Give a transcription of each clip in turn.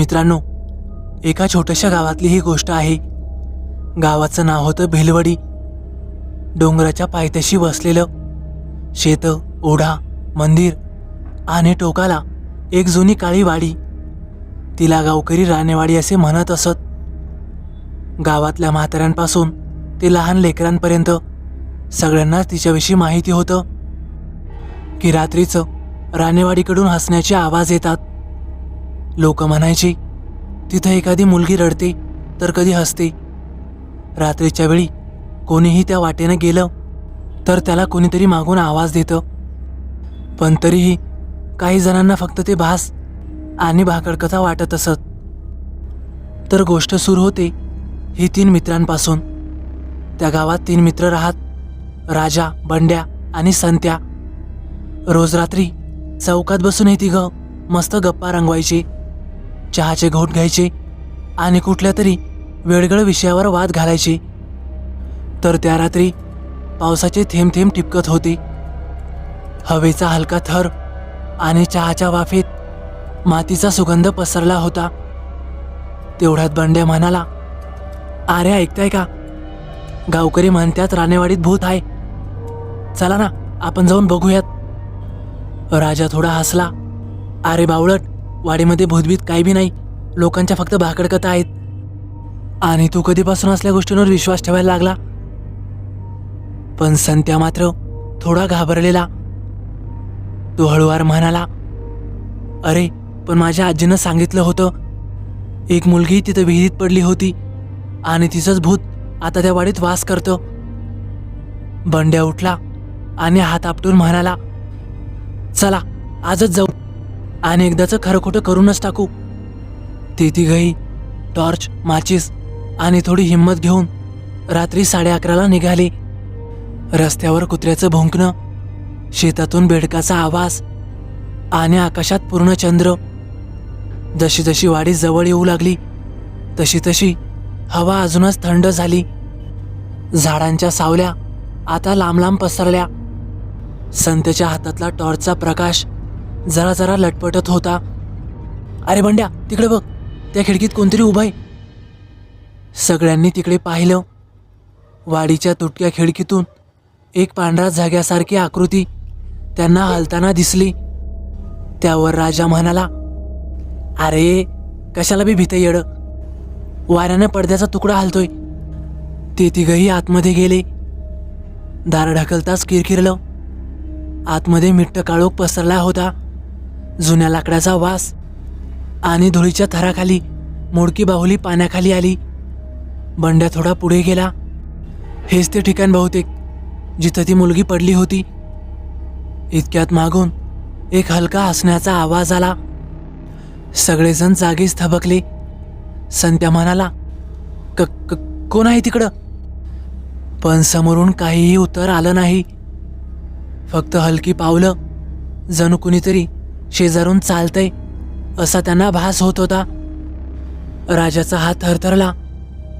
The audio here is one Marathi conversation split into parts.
मित्रांनो एका छोट्याशा गावातली ही गोष्ट आहे. गावाचं नाव होतं भिलवडी. डोंगराच्या पायथ्याशी वसलेलं शेत ओढा मंदिर आणि टोकाला एक जुनी काळी वाडी. तिला गावकरी राणेवाडी असे म्हणत असत. गावातल्या म्हाताऱ्यांपासून ते लहान लेकरांपर्यंत सगळ्यांनाच तिच्याविषयी माहिती होतं. की रात्रीचं राणेवाडीकडून हसण्याचे आवाज येतात. लोक म्हणायची तिथं एखादी मुलगी रडते तर कधी हसते. रात्रीच्या वेळी कोणीही त्या वाटेनं गेलं तर त्याला कोणीतरी मागून आवाज देतं. पण तरीही काही जणांना फक्त ते भास आणि भाकडकथा वाटत असत. तर गोष्ट सुरू होते ही तीन मित्रांपासून. त्या गावात तीन मित्र राहत राजा बंड्या आणि संत्या. रोज रात्री चौकात बसून हे तिघं मस्त गप्पा रंगवायचे. चहाचे घोट घ्यायचे आणि कुठल्या तरी वेळगळ विषयावर वाद घालायचे. तर त्या रात्री पावसाचे थेंब थेंब टिपकत होते. हवेचा हलका थर आणि चहाच्या वाफेत मातीचा सुगंध पसरला होता. तेवढ्यात बंड्या म्हणाला अरे ऐकताय का? गावकरी म्हणतात राणेवाडीत भूत आहे चला ना आपण जाऊन बघूयात. राजा थोडा हसला अरे बावळट वाडीमध्ये भूतभीत काही बी नाही. लोकांच्या फक्त भाकडकथा आहेत. आणि तू कधीपासून असल्या गोष्टींवर विश्वास ठेवायला लागला? पण संत्या मात्र थोडा घाबरलेला. तो हळुवार म्हणाला अरे पण माझ्या आजीनं सांगितलं होतं. एक मुलगी तिथं विहिरीत पडली होती आणि तिचंच भूत आता त्या वाडीत वास करतं. बंड्या उठला आणि हात आपटून म्हणाला चला आजच जाऊ. आणि एकदाचं खरं खोटं करूनच टाकू. ती तिघही टॉर्च माचीस आणि थोडी हिंमत घेऊन रात्री साडे अकराला निघाली. रस्त्यावर कुत्र्याचं भुंकणं शेतातून बेडकाचा आवाज आणि आकाशात पूर्ण चंद्र. जशी जशी वाडी जवळ येऊ लागली तशी तशी हवा अजूनच थंड झाली. झाडांच्या सावल्या आता लांब लांब पसरल्या. संतेच्या हातातला टॉर्चचा प्रकाश जरा जरा लटपटत होता. अरे बंड्या तिकडे बघ. त्या खिडकीत कोणतरी उभं आहे. सगळ्यांनी तिकडे पाहिलं. वाडीच्या तुटक्या खिडकीतून एक पांढरा जाग्यासारखी आकृती त्यांना हलताना दिसली. त्यावर राजा म्हणाला अरे कशाला बी भीत येड? वाऱ्यानं पडद्याचा तुकडा हलतोय. ते तिघही आतमध्ये गेले. दार ढकलताच किरकिरलं. आतमध्ये मिठ्ठ काळोख पसरला होता. जुन्या लाकडाचा वास आणि धुळीच्या थराखाली मोडकी बाहुली पाण्याखाली आली. बंड्या थोडा पुढे गेला. हेच ते ठिकाण बहुतेक जिथं ती मुलगी पडली होती. इतक्यात मागून एक हलका हसण्याचा आवाज आला. सगळेजण जागीच थबकले. संत्या म्हणाला क क- कोण आहे तिकडं? पण समोरून काहीही उत्तर आलं नाही. फक्त हलकी पावलं जणू कुणीतरी शेजारून चालतंय. असा त्यांना भास होत होता. राजाचा हात थरथरला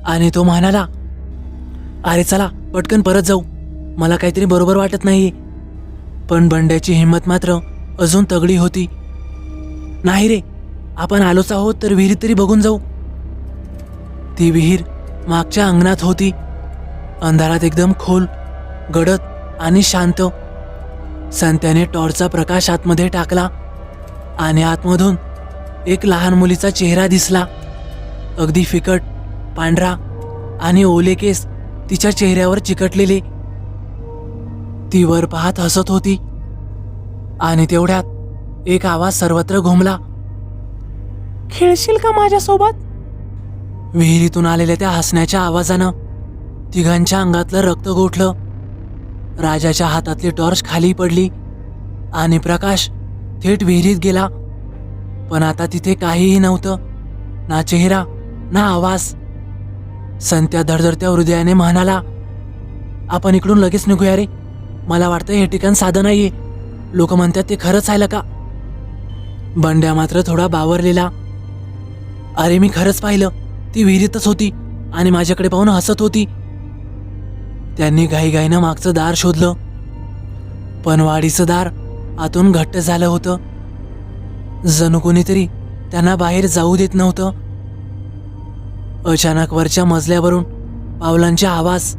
आणि तो म्हणाला अरे चला पटकन परत जाऊ. मला काहीतरी बरोबर वाटत नाही पण बंड्याची हिंमत मात्र अजून तगडी होती. नाही रे आपण आलोच आहोत तर विहीर तरी बघून जाऊ. ती विहीर मागच्या अंगणात होती. अंधारात एकदम खोल गडद आणि शांत. संत्याने टॉर्चचा प्रकाश आतमध्ये टाकला. आणि आतमधून एक लहान मुलीचा चेहरा दिसला. अगदी फिकट पांढरा आणि ओले केस तिच्या चेहऱ्यावर चिकटलेले. ती वर पाहत हसत होती. आणि तेवढ्यात एक आवाज सर्वत्र घुमला. खेळशील का माझ्यासोबत? विहिरीतून आलेल्या त्या हसण्याच्या आवाजानं तिघांच्या अंगातलं रक्त गोठलं. राजाच्या हातातली टॉर्च खाली पडली आणि प्रकाश थेट विहिरीत गेला. पण आता तिथे काहीही नव्हतं. ना चेहरा ना आवाज. संत्या धडधडत्या हृदयाने म्हणाला आपण इकडून लगेच निघूया रे. मला वाटतं हे ठिकाण साधं नाहीये. लोक म्हणतात ते खरंच आहे का बंड्या मात्र थोडा बावरलेला. अरे मी खरंच पाहिलं. ती विहिरीतच होती आणि माझ्याकडे पाहून हसत होती. त्यांनी घाईघाईनं मागचं दार शोधलं. पण वाडीचं दार आतून घट्ट झालं होतं. जणू कोणीतरी त्यांना बाहेर जाऊ देत नव्हतं. अचानक वरच्या मजल्यावरून पावलांचे आवाज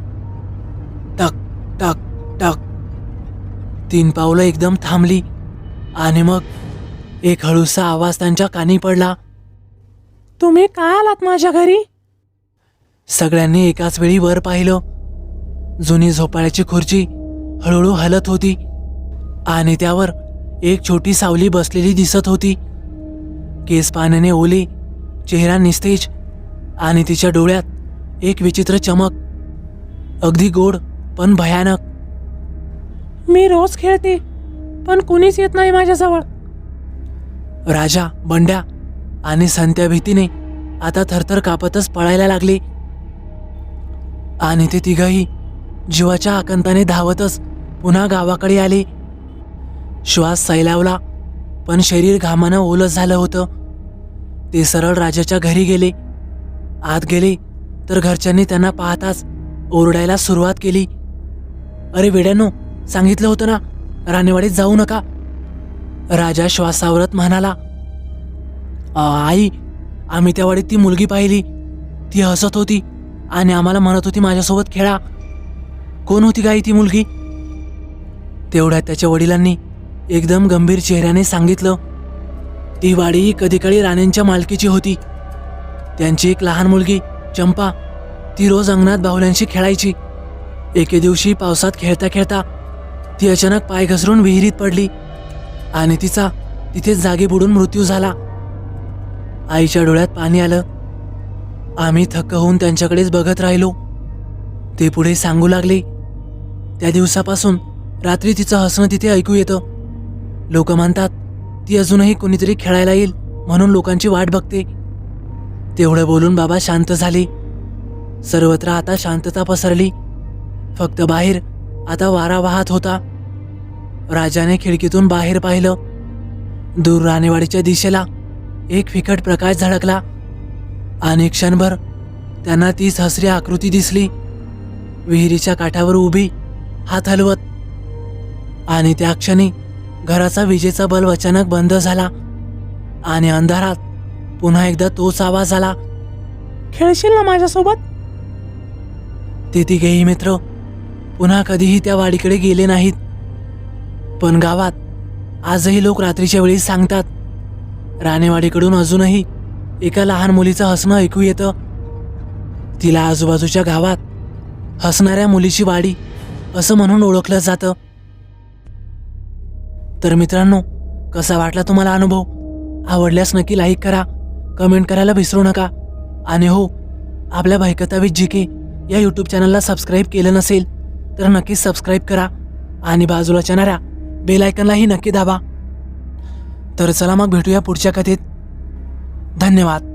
टक टक टक. तीन पावलं एकदम थांबली आणि मग एक हळूसा आवाज त्यांच्या कानी पडला. तुम्ही काय आलात माझ्या घरी? सगळ्यांनी एकाच वेळी वर पाहिलं. जुनी झोपाळ्याची खुर्ची हळूहळू हलत होती. आणि त्यावर एक छोटी सावली बसलेली दिसत होती. केस पाण्याने ओले चेहरा निस्तेज आणि तिच्या डोळ्यात एक विचित्र चमक. अगदी गोड पण भयानक. मी रोज खेळते पण कुणीच येत नाही माझ्याजवळ. राजा बंड्या आणि संत्या भीतीने आता थरथर कापतच पळायला लागले. आणि ते तिघही जीवाच्या आकंताने धावतच पुन्हा गावाकडे आले. श्वास सैलावला पण शरीर घामानं ओलं झालं होतं. ते सरळ राजाच्या घरी गेले. आत गेले तर घरच्यांनी त्यांना पाहताच ओरडायला सुरुवात केली. अरे वेड्यानो सांगितलं होतं ना राणेवाडीत जाऊ नका. राजा श्वासावरत म्हणाला आई आम्ही त्या वाडीत ती मुलगी पाहिली. ती हसत होती आणि आम्हाला म्हणत होती माझ्यासोबत खेळा. कोण होती गाई ती मुलगी? तेवढ्यात त्याच्या वडिलांनी एकदम गंभीर चेहऱ्याने सांगितलं ती वाडी कधीकाळी राणेंच्या मालकीची होती. त्यांची एक लहान मुलगी चंपा ती रोज अंगणात बाहुल्यांशी खेळायची. एके दिवशी पावसात खेळता खेळता ती अचानक पाय घसरून विहिरीत पडली आणि तिचा तिथेच जागी बुडून मृत्यू झाला. आईच्या डोळ्यात पाणी आलं. आम्ही थक्क होऊन त्यांच्याकडेच बघत राहिलो. ते पुढे सांगू लागले. त्या दिवसापासून रात्री तिचं हसणं तिथे ऐकू येतं. लोक म्हणतात ती अजूनही कोणीतरी खेळायला येईल म्हणून लोकांची वाट बघते. तेवढं बोलून बाबा शांत झाले. सर्वत्र आता शांतता पसरली. फक्त बाहेर आता वारा वाहत होता. राजाने खिडकीतून बाहेर पाहिलं. दूर राणेवाडीच्या दिशेला एक फिकट प्रकाश झळकला. आणि क्षणभर त्यांना तीच हसरी आकृती दिसली. विहिरीच्या काठावर उभी हात हलवत. आणि त्या क्षणी घराचा विजेचा बल्ब अचानक बंद झाला आणि अंधारात पुन्हा एकदा तोच आवाज आला. खेळशील ना माझ्यासोबत? ते तिघेही मित्र पुन्हा कधीही त्या वाडीकडे गेले नाहीत. पण गावात आजही लोक रात्रीच्या वेळी सांगतात राणेवाडीकडून अजूनही एका लहान मुलीचं हसणं ऐकू येतं. तिला आजूबाजूच्या गावात हसणाऱ्या मुलीची वाडी असं म्हणून ओळखलं जातं. तर मित्रांनो कसा वाटला तुम्हाला अनुभव? आवडल्यास नक्की लाईक करा कमेंट करायला विसरू नका. आणि हो आपल्या भायकतावीत जी के या यूट्यूब चॅनलला सबस्क्राईब केलं नसेल तर नक्कीच सबस्क्राईब करा आणि बाजूला येणाऱ्या बेलायकनलाही नक्की दाबा. तर चला मग भेटूया पुढच्या कथेत. धन्यवाद.